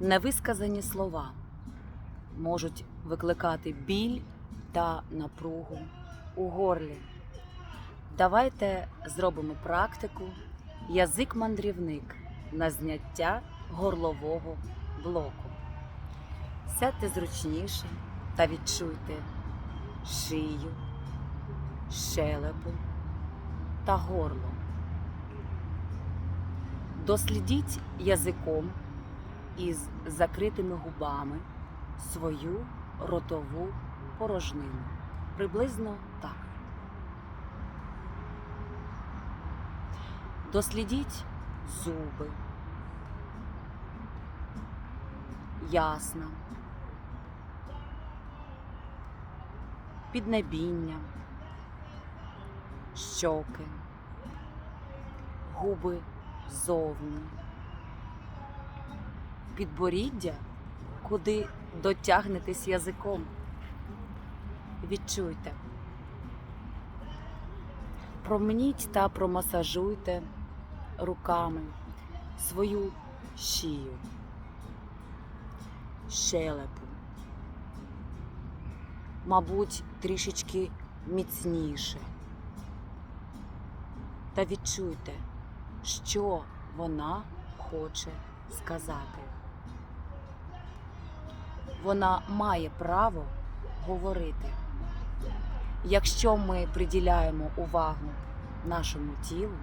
Невисказані слова можуть викликати біль та напругу у горлі. Давайте зробимо практику язик-мандрівник на зняття горлового блоку. Сядьте зручніше та відчуйте шию, щелепу та горло. Дослідіть язиком із закритими губами свою ротову порожнину. Приблизно так. Дослідіть зуби, ясна, піднебіння, щоки, губи зовні, підборіддя, куди дотягнетесь язиком. Відчуйте. Промніть та промасажуйте руками свою шию, щелепу. Мабуть, трішечки міцніше. Та відчуйте, що вона хоче сказати. Вона має право говорити. Якщо ми приділяємо увагу нашому тілу,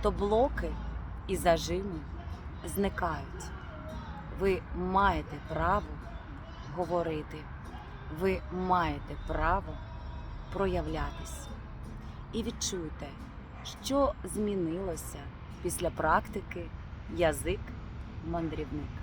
то блоки і зажими зникають. Ви маєте право говорити, ви маєте право проявлятись. І відчуйте, що змінилося після практики язик мандрівник.